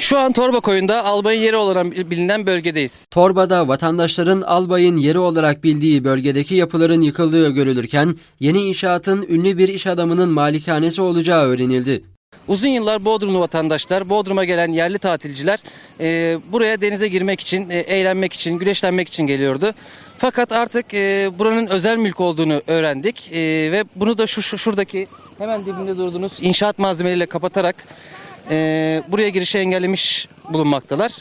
Şu an Torba Koyun'da albayın yeri olan bilinen bölgedeyiz. Torba'da vatandaşların albayın yeri olarak bildiği bölgedeki yapıların yıkıldığı görülürken yeni inşaatın ünlü bir iş adamının malikanesi olacağı öğrenildi. Uzun yıllar Bodrumlu vatandaşlar, Bodrum'a gelen yerli tatilciler e, buraya denize girmek için, e, eğlenmek için, güneşlenmek için geliyordu. Fakat artık e, buranın özel mülk olduğunu öğrendik E, ve bunu da şu, şu şuradaki hemen dibinde durduğunuz inşaat malzemeleriyle kapatarak e, buraya girişi engellemiş bulunmaktalar.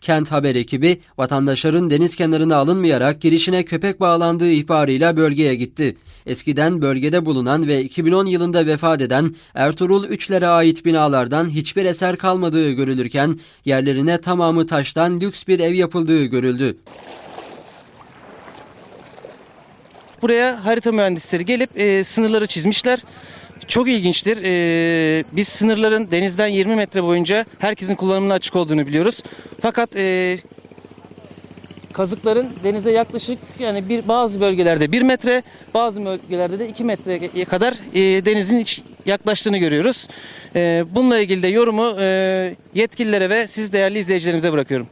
Kent Haber ekibi vatandaşların deniz kenarına alınmayarak girişine köpek bağlandığı ihbarıyla bölgeye gitti. Eskiden bölgede bulunan ve 2010 yılında vefat eden Ertuğrul Üçler'e ait binalardan hiçbir eser kalmadığı görülürken yerlerine tamamı taştan lüks bir ev yapıldığı görüldü. Buraya harita mühendisleri gelip e, sınırları çizmişler. Çok ilginçtir. E, biz sınırların denizden 20 metre boyunca herkesin kullanımına açık olduğunu biliyoruz. Fakat e, kazıkların denize yaklaşık yani bir bazı bölgelerde 1 metre, bazı bölgelerde de 2 metreye kadar e, denizin iç yaklaştığını görüyoruz. E, bununla ilgili de yorumu e, yetkililere ve siz değerli izleyicilerimize bırakıyorum.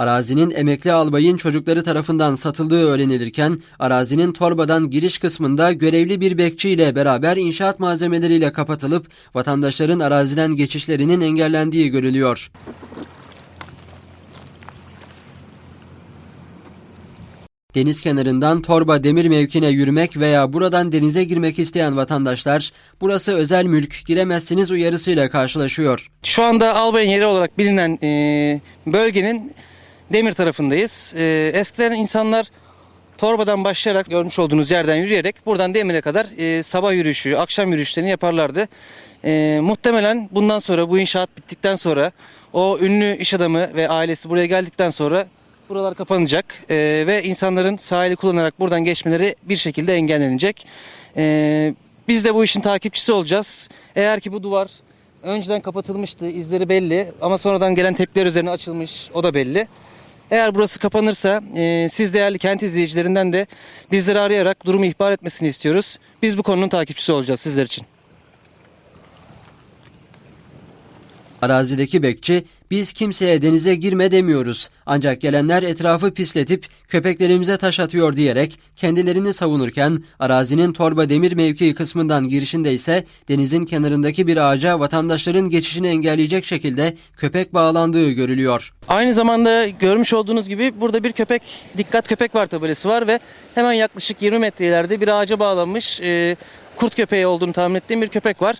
Arazinin emekli albayın çocukları tarafından satıldığı öğrenilirken arazinin torbadan giriş kısmında görevli bir bekçiyle beraber inşaat malzemeleriyle kapatılıp vatandaşların araziden geçişlerinin engellendiği görülüyor. Deniz kenarından Torba Demir mevkine yürümek veya buradan denize girmek isteyen vatandaşlar burası özel mülk giremezsiniz uyarısıyla karşılaşıyor. Şu anda Albayın yeri olarak bilinen e, bölgenin demir tarafındayız. E, eskiden insanlar Torba'dan başlayarak görmüş olduğunuz yerden yürüyerek buradan demire kadar e, sabah yürüyüşü, akşam yürüyüşlerini yaparlardı. E, muhtemelen bundan sonra bu inşaat bittikten sonra o ünlü iş adamı ve ailesi buraya geldikten sonra buralar kapanacak e, ve insanların sahili kullanarak buradan geçmeleri bir şekilde engellenecek. E, biz de bu işin takipçisi olacağız. Eğer ki bu duvar önceden kapatılmıştı, izleri belli ama sonradan gelen tepkiler üzerine açılmış, o da belli. Eğer burası kapanırsa e, siz değerli kent izleyicilerinden de bizleri arayarak durumu ihbar etmesini istiyoruz. Biz bu konunun takipçisi olacağız sizler için. Arazideki bekçi biz kimseye denize girme demiyoruz ancak gelenler etrafı pisletip köpeklerimize taş atıyor diyerek kendilerini savunurken arazinin torba demir mevkii kısmından girişinde ise denizin kenarındaki bir ağaca vatandaşların geçişini engelleyecek şekilde köpek bağlandığı görülüyor. Aynı zamanda görmüş olduğunuz gibi burada bir köpek, dikkat köpek var tabelası var ve hemen yaklaşık 20 metre ileride bir ağaca bağlanmış e, kurt köpeği olduğunu tahmin ettiğim bir köpek var.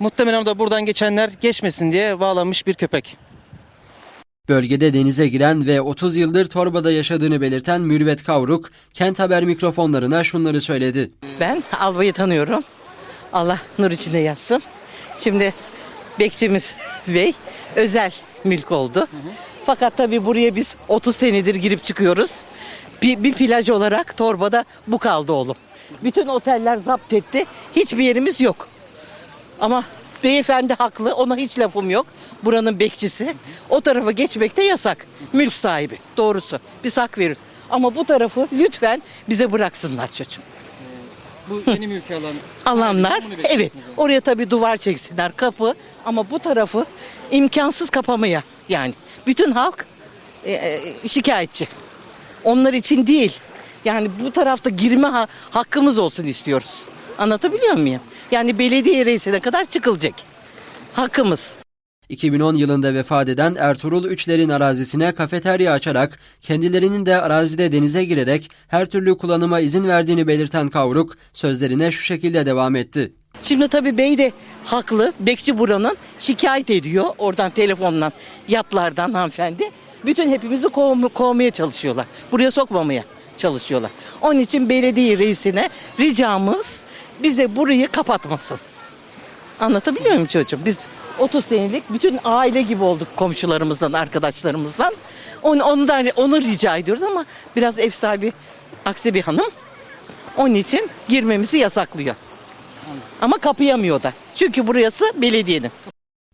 Muhtemelen o da buradan geçenler geçmesin diye bağlanmış bir köpek. Bölgede denize giren ve 30 yıldır Torba'da yaşadığını belirten Mürvet Kavruk, Kent Haber mikrofonlarına şunları söyledi. Ben Albay'ı tanıyorum. Allah nur içinde yatsın. Şimdi bekçimiz Bey özel mülk oldu. Fakat tabii buraya biz 30 senedir girip çıkıyoruz. Bir, bir plaj olarak Torba'da bu kaldı oğlum. Bütün oteller zapt etti. Hiçbir yerimiz yok. Ama beyefendi haklı. Ona hiç lafım yok. Buranın bekçisi. O tarafa geçmek de yasak. Mülk sahibi. Doğrusu. Biz hak veririz. Ama bu tarafı lütfen bize bıraksınlar çocuğum. Bu yeni mülki alan. alanlar evet oraya tabii duvar çeksinler kapı ama bu tarafı imkansız kapamaya yani bütün halk e, e, şikayetçi. Onlar için değil. Yani bu tarafta girme ha- hakkımız olsun istiyoruz. Anlatabiliyor muyum? Yani belediye reisine kadar çıkılacak. Hakkımız. 2010 yılında vefat eden Ertuğrul Üçler'in arazisine kafeterya açarak kendilerinin de arazide denize girerek her türlü kullanıma izin verdiğini belirten Kavruk sözlerine şu şekilde devam etti. Şimdi tabii bey de haklı. Bekçi buranın şikayet ediyor oradan telefonla yatlardan hanımefendi. Bütün hepimizi kovma- kovmaya çalışıyorlar. Buraya sokmamaya çalışıyorlar. Onun için belediye reisine ricamız bize burayı kapatmasın. Anlatabiliyor muyum çocuğum? Biz 30 senelik bütün aile gibi olduk komşularımızdan, arkadaşlarımızdan. Onu, ondan, onu rica ediyoruz ama biraz ev sahibi aksi bir hanım. Onun için girmemizi yasaklıyor. Ama kapayamıyor da. Çünkü burası belediyenin.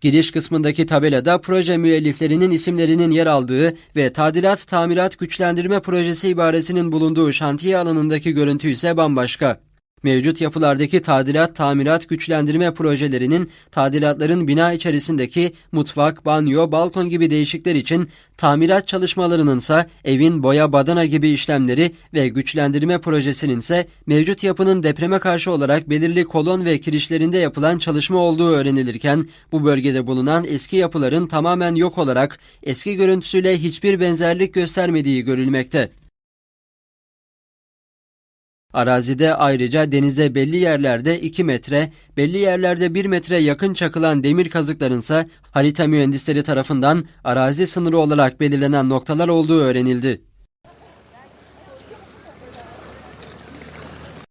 Giriş kısmındaki tabelada proje müelliflerinin isimlerinin yer aldığı ve tadilat tamirat güçlendirme projesi ibaresinin bulunduğu şantiye alanındaki görüntü ise bambaşka. Mevcut yapılardaki tadilat, tamirat, güçlendirme projelerinin tadilatların bina içerisindeki mutfak, banyo, balkon gibi değişikler için tamirat çalışmalarının ise evin boya, badana gibi işlemleri ve güçlendirme projesinin ise mevcut yapının depreme karşı olarak belirli kolon ve kirişlerinde yapılan çalışma olduğu öğrenilirken bu bölgede bulunan eski yapıların tamamen yok olarak eski görüntüsüyle hiçbir benzerlik göstermediği görülmekte. Arazide ayrıca denize belli yerlerde 2 metre, belli yerlerde 1 metre yakın çakılan demir kazıklarınsa harita mühendisleri tarafından arazi sınırı olarak belirlenen noktalar olduğu öğrenildi.